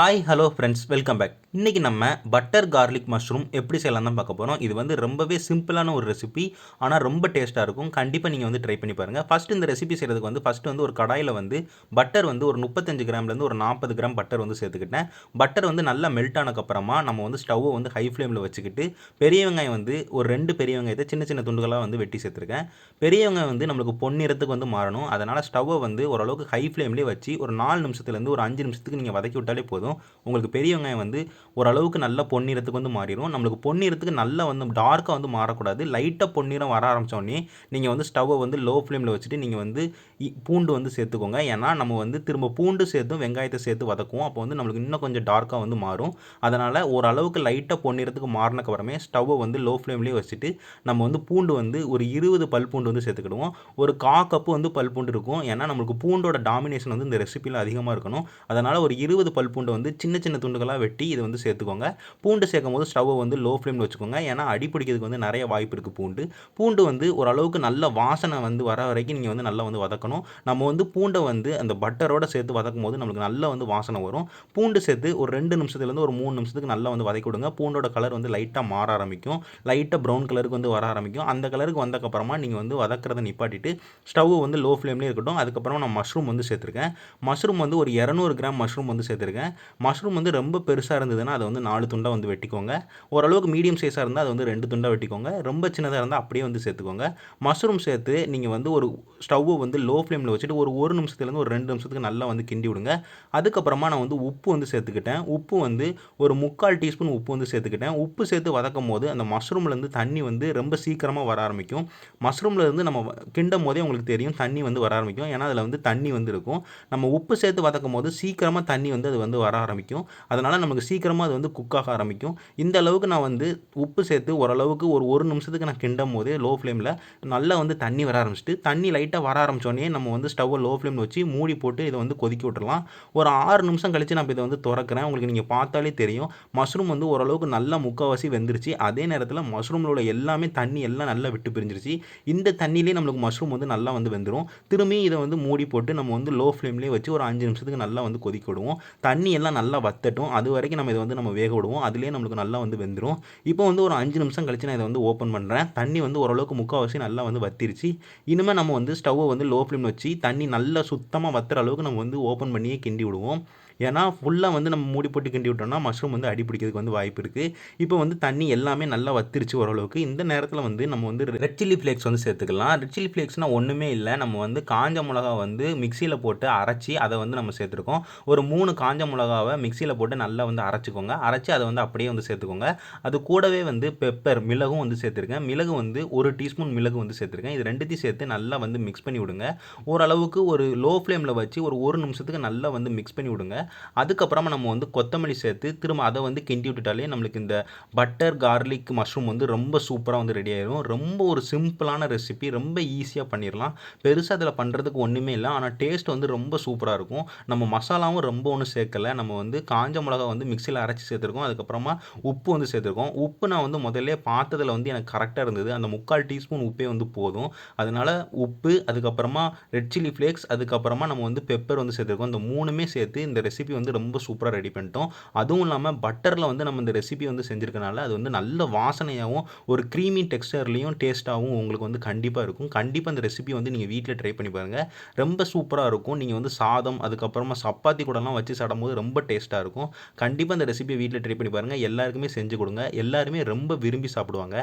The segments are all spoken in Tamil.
Hi hello friends welcome back இன்றைக்கி நம்ம பட்டர் கார்லிக் மஷ்ரூம் எப்படி செய்யலாம் தான் பார்க்க போகிறோம் இது வந்து ரொம்பவே சிம்பிளான ஒரு ரெசிபி ஆனால் ரொம்ப டேஸ்ட்டாக இருக்கும். கண்டிப்பாக நீங்கள் வந்து ட்ரை பண்ணி பாருங்கள் ஃபஸ்ட் இந்த ரெசிபி செய்கிறதுக்கு வந்து ஃபஸ்ட்டு வந்து ஒரு கடாயில் வந்து பட்டர் வந்து ஒரு முப்பத்தஞ்சு கிராம்லேருந்து ஒரு நாற்பது கிராம் பட்டர் வந்து சேர்த்துக்கிட்டேன். பட்டர் வந்து நல்லா மெல்ட் ஆனதுக்கப்புறமா நம்ம வந்து ஸ்டவ்வை வந்து ஹை ஃப்ளேமில் வச்சுக்கிட்டு பெரிய வெங்காயம் வந்து ஒரு ரெண்டு பெரிய வெங்காயத்தை சின்ன சின்ன துண்டுகளாக வந்து வெட்டி சேர்த்துருக்கேன். பெரிய வெங்காயம் வந்து நம்மளுக்கு பொன்னிறத்துக்கு வந்து மாறணும். அதனால் ஸ்டவ்வை வந்து ஓரளவுக்கு ஹை ஃப்ளேம்லேயே வச்சு ஒரு நாலு நிமிஷத்துலேருந்து ஒரு அஞ்சு நிமிஷத்துக்கு நீங்கள் வதக்கி விட்டாலே போதும். உங்களுக்கு பெரிய வெங்காயம் வந்து ஓரளவுக்கு நல்ல பொன்னிறத்துக்கு வந்து மாறிடும் நம்மளுக்கு பொன்னிறத்துக்கு நல்லா வந்து டார்க்காக வந்து மாறக்கூடாது. லைட்டாக பொன்னிறம் வர ஆரம்பித்தோடனே நீங்கள் வந்து ஸ்டவ்வை வந்து லோ ஃப்ளேமில் வச்சுட்டு நீங்கள் வந்து இ- பூண்டு வந்து சேர்த்துக்கோங்க. ஏன்னா நம்ம வந்து திரும்ப பூண்டு சேர்த்தும் வெங்காயத்தை சேர்த்து வதக்குவோம். அப்போ வந்து நம்மளுக்கு இன்னும் கொஞ்சம் டார்க்காக வந்து மாறும். அதனால் ஓரளவுக்கு லைட்டாக பொன்னிறத்துக்கு மாறினக்கப்புறமே ஸ்டவ்வை வந்து லோ ஃப்ளேம்லேயே வச்சுட்டு நம்ம வந்து பூண்டு வந்து ஒரு இருபது பல் பூண்டு வந்து சேர்த்துக்கிடுவோம். ஒரு கா கப்பு வந்து பல் பூண்டு இருக்கும். ஏன்னா நம்மளுக்கு பூண்டோட டாமினேஷன் வந்து இந்த ரெசிபியில் அதிகமாக இருக்கணும். அதனால் ஒரு இருபது பல் பூண்டு வந்து சின்ன சின்ன துண்டுகளாக வெட்டி இதை வந்து சேர்த்துக்கோங்க. பூண்டு சேர்க்கும் போது ஸ்டவ்வை வந்து லோ ஃப்ளேமில் வச்சுக்கோங்க. ஏன்னா அடிப்பிடிக்கிறதுக்கு வந்து நிறைய வாய்ப்பு இருக்குது பூண்டு. பூண்டு வந்து ஓரளவுக்கு நல்ல வாசனை வந்து வர வரைக்கும் நீங்கள் வந்து நல்லா வந்து வதக்கணும். நம்ம வந்து பூண்டை வந்து அந்த பட்டரோட சேர்த்து வதக்கும் போது நம்மளுக்கு நல்லா வந்து வாசனை வரும். பூண்டு சேர்த்து ஒரு ரெண்டு நிமிஷத்துலேருந்து ஒரு மூணு நிமிஷத்துக்கு நல்லா வந்து வதக்கி விடுங்க. பூண்டோட கலர் வந்து லைட்டாக மாற ஆரம்பிக்கும். லைட்டாக ப்ரௌன் கலருக்கு வந்து வர ஆரம்பிக்கும். அந்த கலருக்கு வந்தக்கப்புறமா நீங்கள் வந்து வதக்கிறத நிப்பாட்டிட்டு ஸ்டவ் வந்து லோ ஃப்ளேம்லேயே இருக்கட்டும். அதுக்கப்புறமா நான் மஷ்ரூம் வந்து சேர்த்துருக்கேன். மஷ்ரூம் வந்து ஒரு இரநூறு கிராம் மஷ்ரூம் வந்து சேர்த்துருக்கேன். மஷ்ரூம் வந்து ரொம்ப பெருசாக இருந்ததுன்னா அதை வந்து நாலு துண்டாக வந்து வெட்டிக்கோங்க. ஓரளவுக்கு மீடியம் சைஸாக இருந்தால் அது வந்து ரெண்டு துண்டாக வெட்டிக்கோங்க. ரொம்ப சின்னதாக இருந்தால் அப்படியே வந்து சேர்த்துக்கோங்க. மஷ்ரூம் சேர்த்து நீங்கள் வந்து ஒரு ஸ்டவ்வை வந்து லோ ஃப்ளேமில் வச்சுட்டு ஒரு ஒரு நிமிஷத்துலேருந்து ஒரு ரெண்டு நிமிஷத்துக்கு நல்லா வந்து கிண்டி விடுங்க. அதுக்கப்புறமா நான் வந்து உப்பு வந்து சேர்த்துக்கிட்டேன். உப்பு வந்து ஒரு முக்கால் டீஸ்பூன் உப்பு வந்து சேர்த்துக்கிட்டேன். உப்பு சேர்த்து வதக்கும் போது அந்த மஷ்ரூம்லேருந்து தண்ணி வந்து ரொம்ப சீக்கிரமாக வர ஆரம்பிக்கும். மஷ்ரூம்ல இருந்து நம்ம கிண்டும் போதே உங்களுக்கு தெரியும் தண்ணி வந்து வர ஆரம்பிக்கும். ஏன்னா அதில் வந்து தண்ணி வந்து இருக்கும். நம்ம உப்பு சேர்த்து வதக்கும் போது சீக்கிரமாக தண்ணி வந்து அது வந்து வர வர ஆரம்பிக்கும். அதனால் நமக்கு சீக்கிரமாக அது வந்து குக் ஆக ஆரம்பிக்கும். இந்த அளவுக்கு நான் வந்து உப்பு சேர்த்து ஓரளவுக்கு ஒரு ஒரு நிமிஷத்துக்கு நான் கிண்டும் போது லோ ஃப்ளேமில் நல்லா வந்து தண்ணி வர ஆரம்பிச்சிட்டு தண்ணி லைட்டாக வர ஆரம்பித்தோடனே நம்ம வந்து ஸ்டவ்வை லோ ஃப்ளேமில் வச்சு மூடி போட்டு இதை வந்து கொதிக்க விட்டுடலாம் ஒரு ஆறு நிமிஷம் கழித்து நான் இதை வந்து திறக்கிறேன். உங்களுக்கு நீங்கள் பார்த்தாலே தெரியும். மஷ்ரூம் வந்து ஓரளவுக்கு நல்லா முக்கால்வாசி வெந்துருச்சு. அதே நேரத்தில் மஷ்ரூமில் உள்ள எல்லாமே தண்ணி எல்லாம் நல்லா விட்டு பிரிஞ்சிருச்சு. இந்த தண்ணியிலே நம்மளுக்கு மஷ்ரூம் வந்து நல்லா வந்து வெந்துடும் திரும்பி இதை வந்து மூடி போட்டு நம்ம வந்து லோ ஃப்ளேம்லேயே வச்சு ஒரு அஞ்சு நிமிஷத்துக்கு நல்லா வந்து கொதிக்க விடுவோம். தண்ணி எல்லாம் நல்லா வத்தட்டும். அது வரைக்கும் நம்ம இதை வந்து நம்ம வேக விடுவோம். அதுலேயே நம்மளுக்கு நல்லா வந்து வெந்துடும் இப்போ வந்து ஒரு அஞ்சு நிமிஷம் கழிச்சு நான் இதை வந்து ஓப்பன் பண்ணுறேன் தண்ணி வந்து ஓரளவுக்கு முக்கால்வாசி நல்லா வந்து வத்திருச்சு. இனிமேல் நம்ம வந்து ஸ்டவ்வை வந்து லோ ஃப்ளேம் வச்சு தண்ணி நல்லா சுத்தமாக வத்துற அளவுக்கு நம்ம வந்து ஓப்பன் பண்ணியே கிண்டி விடுவோம். ஏன்னா ஃபுல்லாக வந்து நம்ம மூடி போட்டு கிண்டி விட்டோம்னா மஷ்ரூம் வந்து அடி பிடிக்கிறதுக்கு வந்து வாய்ப்பு இருக்குது இப்போ வந்து தண்ணி எல்லாமே நல்லா வத்திருச்சு ஓரளவுக்கு. இந்த நேரத்தில் வந்து நம்ம வந்து ரெட் சில்லி ஃப்ளேக்ஸ் வந்து சேர்த்துக்கலாம். ரெட் சில்லி ஃப்ளேக்ஸ்னால் ஒன்றுமே இல்லை. நம்ம வந்து காஞ்ச மிளகா வந்து மிக்சியில் போட்டு அரைச்சி அதை வந்து நம்ம சேர்த்துருக்கோம். ஒரு மூணு காஞ்ச மிளகாவை மிக்சியில் போட்டு நல்லா வந்து அரைச்சிக்கோங்க. அரைச்சி அதை வந்து அப்படியே வந்து சேர்த்துக்கோங்க. அது கூடவே வந்து பெப்பர் மிளகும் வந்து சேர்த்துருக்கேன். மிளகு வந்து ஒரு டீஸ்பூன் மிளகு வந்து சேர்த்துருக்கேன். இது ரெண்டுத்தையும் சேர்த்து நல்லா வந்து மிக்ஸ் பண்ணி விடுங்க. ஓரளவுக்கு ஒரு லோ ஃப்ளேமில் வச்சு ஒரு ஒரு நிமிஷத்துக்கு நல்லா வந்து மிக்ஸ் பண்ணி விடுங்க. அதுக்கப்புறமா நம்ம வந்து கொத்தமல்லி சேர்த்து திரும்ப அதை வந்து கிண்டி விட்டுட்டாலே நம்மளுக்கு இந்த பட்டர் கார்லிக் மஷ்ரூம் வந்து ரொம்ப சூப்பராக வந்து ரெடி ஆயிடும் ரொம்ப ஒரு சிம்பிளான ரெசிபி ரொம்ப ஈஸியாக பண்ணிடலாம் பெருசாக அதில் பண்ணுறதுக்கு ஒன்றுமே இல்லை. ஆனால் டேஸ்ட் வந்து ரொம்ப சூப்பராக இருக்கும். நம்ம மசாலாவும் ரொம்ப ஒன்றும் சேர்க்கல. நம்ம வந்து காஞ்ச மிளகா வந்து மிக்சியில் அரைச்சி சேர்த்துருக்கோம். அதுக்கப்புறமா உப்பு வந்து சேர்த்துருக்கோம். உப்பு நான் வந்து முதல்ல பார்த்ததில் வந்து எனக்கு கரெக்டாக இருந்தது. அந்த முக்கால் டீஸ்பூன் உப்பே வந்து போதும். அதனால உப்பு அதுக்கப்புறமா ரெட் சில்லி ஃப்ளேக்ஸ் அதுக்கப்புறமா நம்ம வந்து பெப்பர் வந்து சேர்த்துருக்கோம். இந்த மூணுமே சேர்த்து இந்த ரெசிபி வந்து ரொம்ப சூப்பராக ரெடி பண்ணிட்டோம். அதுவும் இல்லாமல் பட்டரில் வந்து நம்ம இந்த ரெசிபி வந்து செஞ்சுருக்கனால அது வந்து நல்ல வாசனையாகவும் ஒரு க்ரீமி டெக்ஸ்டர்லேயும் டேஸ்ட்டாகவும் உங்களுக்கு வந்து கண்டிப்பாக இருக்கும். கண்டிப்பாக அந்த ரெசிபி வந்து நீங்கள் வீட்டில் ட்ரை பண்ணி பாருங்கள் ரொம்ப சூப்பராக இருக்கும். நீங்கள் வந்து சாதம் அதுக்கப்புறமா சப்பாத்தி கூடலாம் வச்சு சாப்பிடும்போது ரொம்ப டேஸ்ட்டாக இருக்கும். கண்டிப்பாக அந்த ரெசிபியை வீட்டில் ட்ரை பண்ணி பாருங்கள் எல்லாருக்குமே செஞ்சு கொடுங்க. எல்லாருமே ரொம்ப விரும்பி சாப்பிடுவாங்க.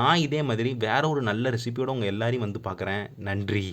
நான் இதே மாதிரி வேற ஒரு நல்ல ரெசிபியோட உங்கள் எல்லாரையும் வந்து பார்க்குறேன் நன்றி.